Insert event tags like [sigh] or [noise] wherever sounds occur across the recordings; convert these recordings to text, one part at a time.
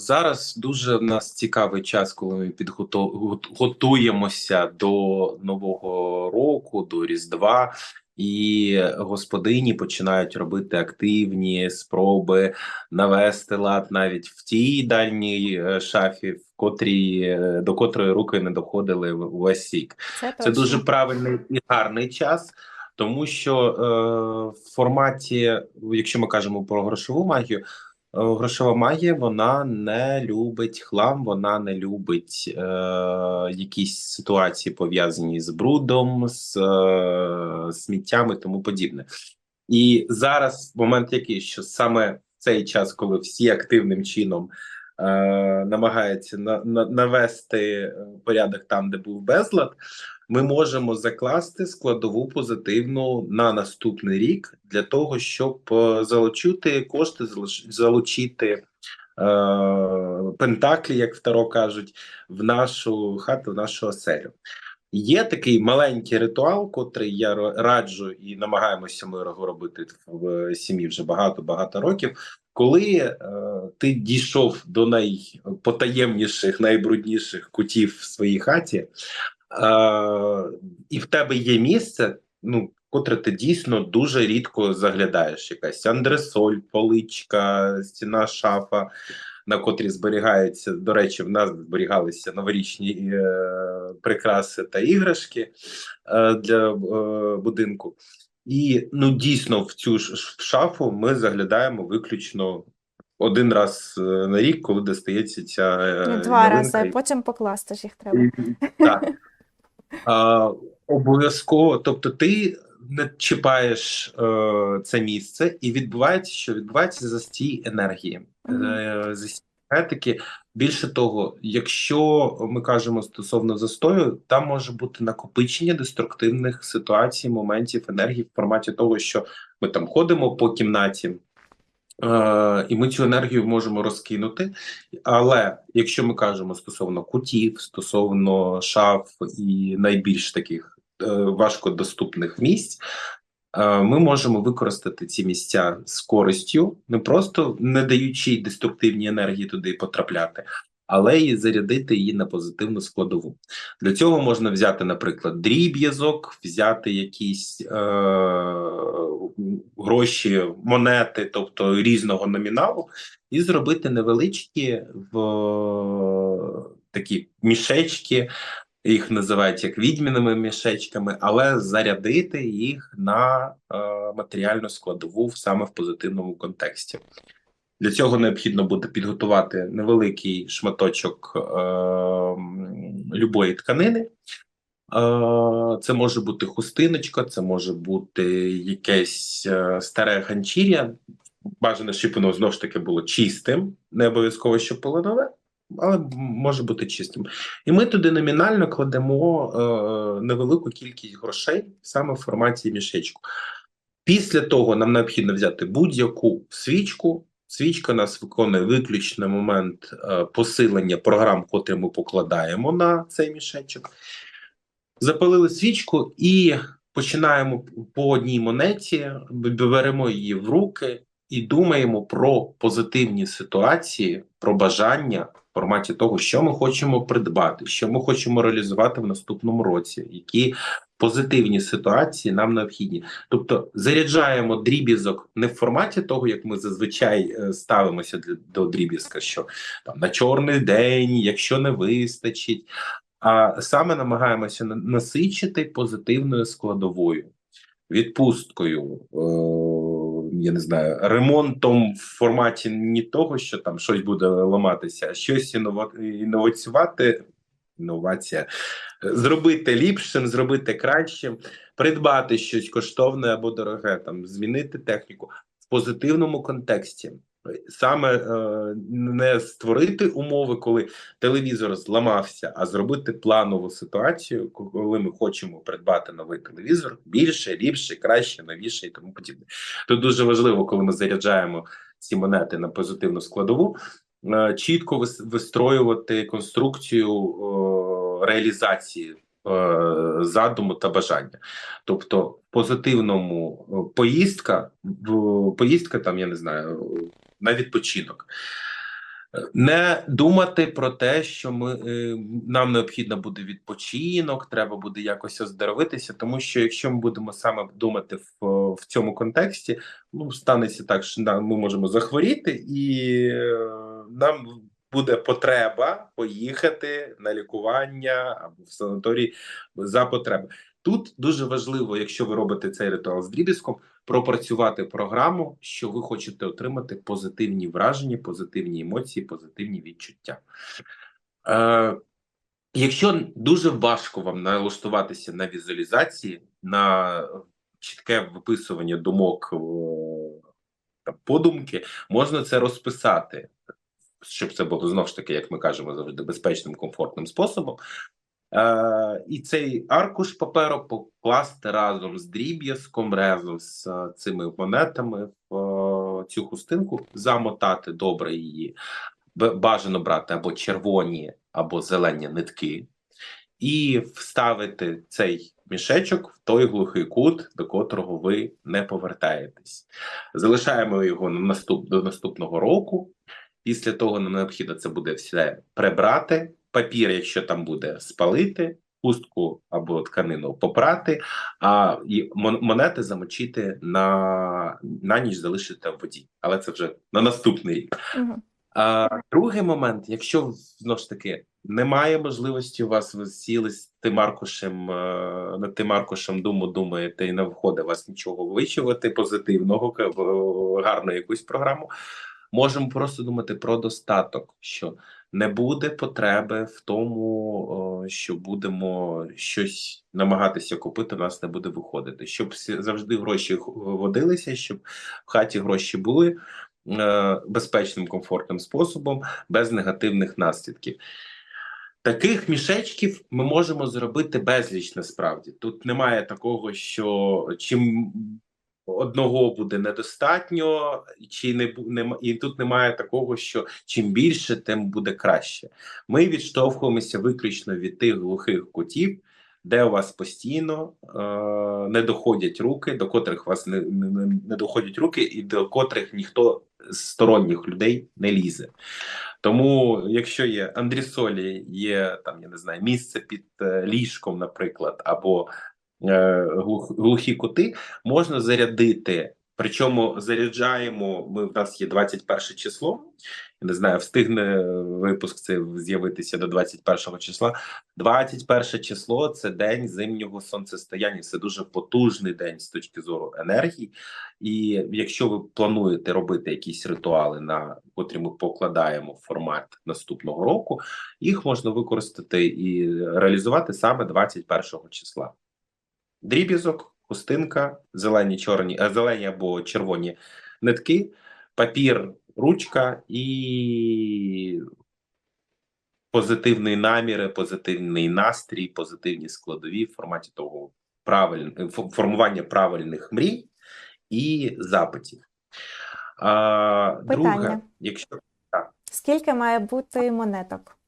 Зараз дуже в нас цікавий час, коли ми підготу- гот- готуємося до нового року, до Різдва, і господині починають робити активні спроби навести лад навіть в тій дальній е, шафі, в котрій е, до котрої руки не доходили в- рік. Це Це дуже правильний і гарний час, тому що е, в форматі, якщо ми кажемо про грошову магію, грошова магія вона не любить хлам, вона не любить е, якісь ситуації пов'язані з брудом, з е, сміттями, тому подібне. І зараз момент який, що саме в цей час, коли всі активним чином е, намагаються на, на, навести порядок там, де був безлад, ми можемо закласти складову позитивну на наступний рік для того, щоб е, залучити кошти, залучити е, пентаклі, як в Таро кажуть, в нашу хату, в нашу оселю. Є такий маленький ритуал, котрий я раджу і намагаємося ми його робити в сім'ї вже багато-багато років. Коли е, ти дійшов до найпотаємніших, найбрудніших кутів в своїй хаті, е, і в тебе є місце, ну, котре ти дійсно дуже рідко заглядаєш. Якась андресоль, поличка, стіна, шафа, на котрій зберігаються. До речі, в нас зберігалися новорічні е, прикраси та іграшки е, для е, будинку. І ну дійсно в цю ж шафу ми заглядаємо виключно один раз е, на рік, коли достається ця е, Ну, Два рази, потім покласти ж їх треба. Так. А, обов'язково, тобто ти не чіпаєш е, це місце, і відбувається, що відбувається застій енергії. Мгм. Е, застій енергетики. Більше того, якщо ми кажемо стосовно застою, там може бути накопичення деструктивних ситуацій, моментів енергії в форматі того, що ми там ходимо по кімнаті. Е, і ми цю енергію можемо розкинути. Але якщо ми кажемо стосовно кутів, стосовно шаф і найбільш таких е, важкодоступних місць, ми можемо використати ці місця з користю, не просто не даючи деструктивні енергії туди потрапляти, але і зарядити її на позитивну складову. Для цього можна взяти, наприклад, дріб'язок, взяти якісь е, гроші, монети, тобто різного номіналу, і зробити невеличкі в такі мішечки, їх називають як відьміними мішечками, але зарядити їх на е, матеріальну складову саме в позитивному контексті. Для цього необхідно буде підготувати невеликий шматочок е, любої тканини. Е, Це може бути хустиночка, це може бути якесь е, старе ганчір'я. Бажано, щоб воно знову ж таки було чистим, не обов'язково, щоб було нове, але може бути чистим. І ми туди номінально кладемо е, невелику кількість грошей саме в форматі мішечку. Після того нам необхідно взяти будь-яку свічку. Свічка нас виконує виключно момент е, посилення програм, котрі ми покладаємо на цей мішечок. Запалили свічку і починаємо по одній монеті, беремо її в руки і думаємо про позитивні ситуації, про бажання форматі того, що ми хочемо придбати, що ми хочемо реалізувати в наступному році, які позитивні ситуації нам необхідні. Тобто заряджаємо дріб'язок не в форматі того, як ми зазвичай е, ставимося до дріб'язка, що там на чорний день, якщо не вистачить, а саме намагаємося насичити позитивною складовою, відпусткою, е, я не знаю, ремонтом в форматі не того, що там щось буде ламатися, а щось інова- інновацювати. Інновація, зробити ліпшим, зробити кращим, придбати щось коштовне або дороге, там змінити техніку в позитивному контексті. Саме е, не створити умови, коли телевізор зламався, а зробити планову ситуацію, коли ми хочемо придбати новий телевізор більше, ліпше, краще, новіше і тому подібне. Тут дуже важливо, коли ми заряджаємо ці монети на позитивну складову, е, чітко вис- вистроювати конструкцію реалізації. е, Задуму та бажання, тобто позитивному поїздка, поїздка там я не знаю на відпочинок. Не думати про те, що ми е, нам необхідно буде відпочинок, треба буде якось оздоровитися, тому що якщо ми будемо саме думати в, в цьому контексті, ну станеться так, що нам- ми можемо захворіти, і е, нам буде потреба поїхати на лікування або в санаторій за потреби. Тут дуже важливо, якщо ви робите цей ритуал з дрібіском, пропрацювати програму, що ви хочете отримати позитивні враження, позитивні емоції, позитивні відчуття. Е, якщо дуже важко вам налаштуватися на візуалізації, на чітке виписування думок, е, та подумки, можна це розписати, щоб це було знову ж таки, як ми кажемо завжди, безпечним, комфортним способом. Е, і цей аркуш паперу покласти разом з дріб'язком, разом з е, цими монетами в е, цю хустинку, замотати добре її. Бажано брати або червоні, або зелені нитки, і вставити цей мішечок в той глухий кут, до котрого ви не повертаєтесь. Залишаємо його на наступ, до наступного року. Після того нам необхідно це буде все прибрати. Папір, якщо там буде, спалити, хустку або тканину попрати, а і монети замочити на, на ніч залишити в воді. Але це вже на наступний рік. Мгм. А другий момент, якщо знову ж таки немає можливості у вас ви сіли з тим аркушем, е, над тим аркушем думу думаєте, і не виходить у вас нічого вичувати позитивного, гарну якусь програму. Можемо просто думати про достаток, що не буде потреби в тому, що будемо щось намагатися купити, у нас не буде виходити. Щоб завжди гроші водилися, щоб в хаті гроші були е, безпечним, комфортним способом, без негативних наслідків. Таких мішечків ми можемо зробити безліч насправді. Тут немає такого, що чим одного буде недостатньо, чи не і тут немає такого, що чим більше, тим буде краще. Ми відштовхуємося виключно від тих глухих кутів, де у вас постійно е, не доходять руки, до котрих вас не, не, не- доходять руки, і до котрих ніхто з сторонніх людей не лізе. Тому, якщо є андрісолі, є там, я не знаю, місце під е, ліжком, наприклад, або глухі кути, можна зарядити. Причому заряджаємо. Ми в нас є 21 число. Я не знаю, встигне випуск це з'явитися до 21 числа. 21 число це день зимнього сонцестояння. Це дуже потужний день з точки зору енергії. І якщо ви плануєте робити якісь ритуали, на котрі ми покладаємо формат наступного року, їх можна використати і реалізувати саме 21 числа. Дріб'язок, хустинка, зелені, чорні, е, зелені або червоні нитки, папір, ручка і позитивний наміри, позитивний настрій, позитивні складові в форматі того правиль... формування правильних мрій і запитів. А, друге, якщо Скільки має бути монеток?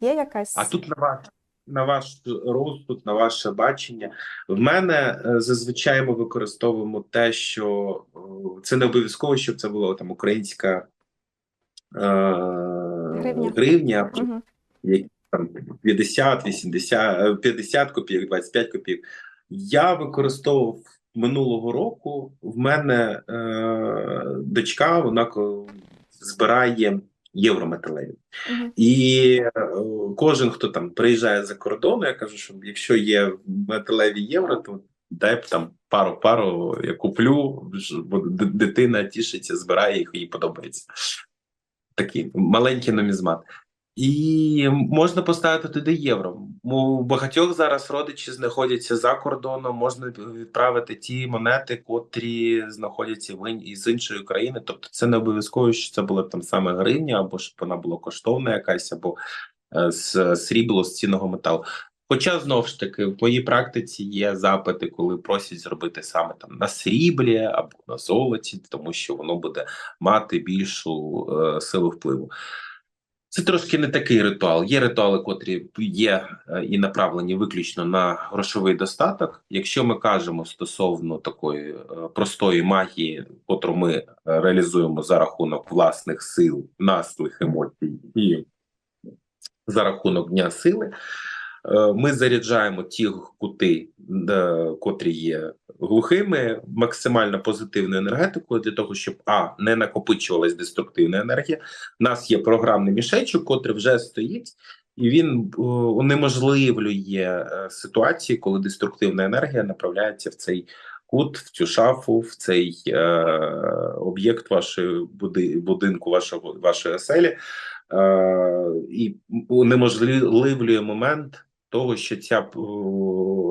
Є якась? А тут на ваш на ваш розсуд, на ваше бачення. В мене е, зазвичай ми використовуємо те, що е, це не обов'язково, щоб це була там українська е, Гривня. гривня, Мгм. які там 50, 80, е, 50 копійок, 25 копійок. Я використовував минулого року. В мене е, дочка, вона збирає єврометалеві. Мгм. І е, кожен, хто там приїжджає за кордон, я кажу, що якщо є металеві євро, то дай б там пару пару я куплю, бо дитина тішиться, збирає їх, їй подобається. Такий маленький нумізмат. І можна поставити туди євро. У багатьох зараз родичі знаходяться за кордоном. Можна відправити ті монети, котрі знаходяться в ін- із іншої країни. Тобто, це не обов'язково, що це була там саме гривня, або щоб вона була коштовна якась, або е, з срібло з цінного металу. Хоча знову ж таки в моїй практиці є запити, коли просять зробити саме там на сріблі або на золоті, тому що воно буде мати більшу е, силу впливу. Це трошки не такий ритуал. Є ритуали, котрі є е, і направлені виключно на грошовий достаток. Якщо ми кажемо стосовно такої е, простої магії, котру ми е, реалізуємо за рахунок власних сил, наслих емоцій і за рахунок дня сили, ми заряджаємо ті кути, е, котрі є глухими, максимально позитивною енергетикою для того, щоб а не накопичувалась деструктивна енергія. У нас є програмний мішечок, котрий вже стоїть, і він е, унеможливлює е, ситуації, коли деструктивна енергія направляється в цей кут, в цю шафу, в цей е, об'єкт вашої буди, будинку, вашого вашої оселі, е, і унеможливлює момент того, що ця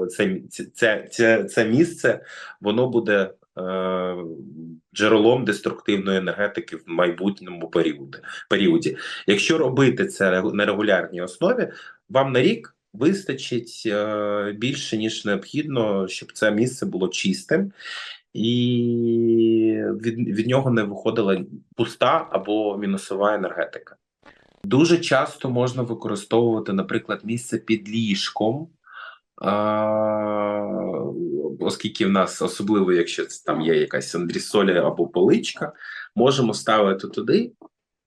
це, це, це, це місце воно буде е, джерелом деструктивної енергетики в майбутньому періоді. періоді. Якщо робити це на регулярній основі, вам на рік вистачить е, більше ніж необхідно, щоб це місце було чистим. І від, від нього не виходила пуста або мінусова енергетика. Дуже часто можна використовувати, наприклад, місце під ліжком, оскільки в нас, особливо, якщо це там є якась андрісоля або поличка, можемо ставити туди,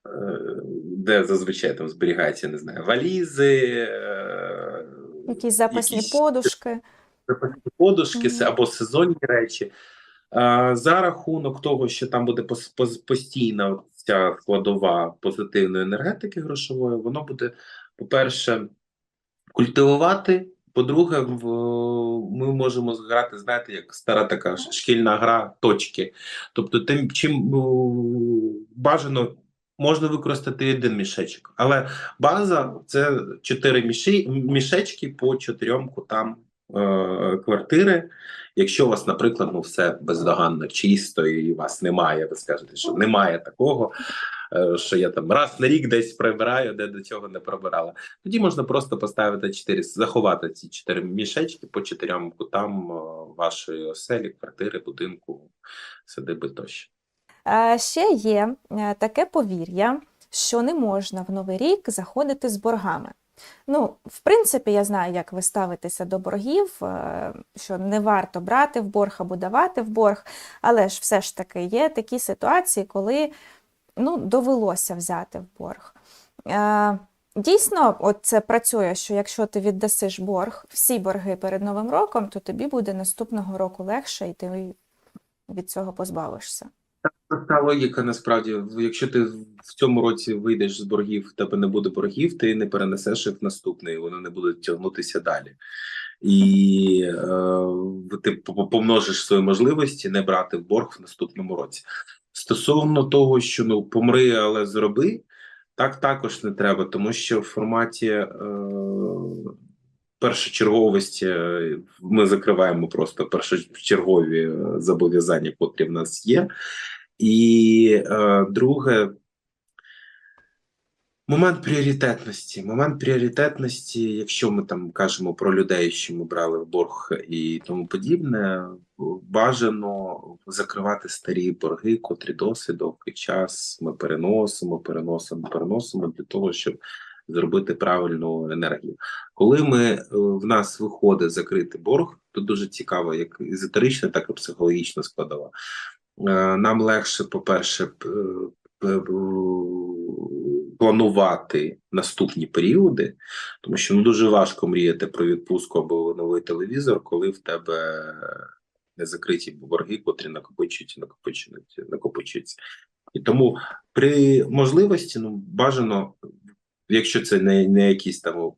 е, де зазвичай там зберігаються, не знаю, валізи, е, Якісь запасні якісь подушки. запасні подушки Мгм. се- або сезонні речі. За рахунок того, що там буде пос- пос- постійна ця складова позитивної енергетики грошової, воно буде, по-перше, культивувати. По-друге, ми можемо зграти, знаєте, як стара така шкільна гра точки. Тобто, тим чим ну, бажано можна використати один мішечок, але база це чотири мішечки по чотирьом кутам е, квартири. Якщо у вас, наприклад, ну все бездоганно чисто і у вас немає, ви скажете, що немає такого, е, що я там раз на рік десь прибираю, де до цього не прибирала. Тоді можна просто поставити чотири, заховати ці чотири мішечки по чотирьом кутам е, вашої оселі, квартири, будинку, садиби тощо. Е, Ще є е, таке повір'я, що не можна в Новий рік заходити з боргами. Ну, в принципі, я знаю, як ви ставитеся до боргів, е, що не варто брати в борг або давати в борг, але ж все ж таки є такі ситуації, коли ну, довелося взяти в борг. Е, Дійсно, от це працює, що якщо ти віддасиш борг, всі борги перед Новим роком, то тобі буде наступного року легше, і ти від цього позбавишся. Така логіка насправді, якщо ти в цьому році вийдеш з боргів, тебе не буде боргів, ти не перенесеш їх в наступний, вони не будуть тягнутися далі. І е, ти помножиш свої можливості не брати борг в наступному році. Стосовно того, що ну помри, але зроби, так також не треба, тому що в форматі е, першочерговості е, ми закриваємо просто першочергові е, зобов'язання, котрі в нас є. І е, друге, момент пріоритетності. Момент пріоритетності, якщо ми там кажемо про людей, що ми брали в борг і тому подібне, бажано закривати старі борги, котрі досить довгий час ми переносимо, переносимо, переносимо для того, щоб зробити правильну енергію. Коли ми е, в нас виходить закрити борг, то дуже цікаво, як езотерична, так і психологічна складова. Е, Нам легше, по-перше, п- планувати наступні періоди, тому що ну дуже важко мріяти про відпустку або новий телевізор, коли в тебе не закриті борги, котрі накопичуються, накопичуються, накопичуються. І тому при можливості ну бажано, якщо це не, не якісь там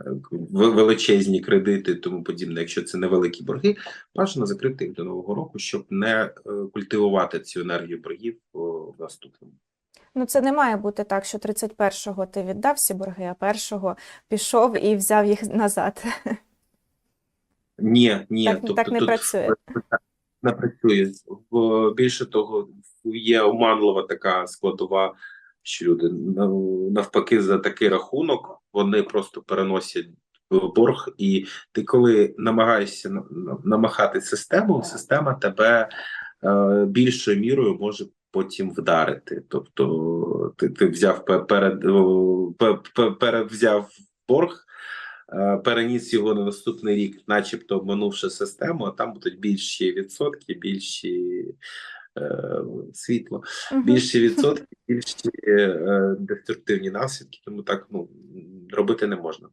е, величезні кредити, тому подібне, якщо це невеликі борги, бажано закрити їх до нового року, щоб не е, культивувати цю енергію боргів в наступному. Ну, це не має бути так, що 31-го ти віддав всі борги, а 1-го пішов і взяв їх назад. Ні, ні, Так- так не працює. Не працює. Більше того, є оманлива така складова, що люди навпаки за такий рахунок вони просто переносять борг, і ти коли намагаєшся на- на- намахати систему, система тебе е, більшою мірою може потім вдарити. Тобто ти, ти взяв перед, перевзяв борг, е, переніс його на наступний рік, начебто обманувши систему, а там будуть більші відсотки, більші світло, більші відсотки, [laughs] більші е, деструктивні наслідки. Тому так ну робити не можна.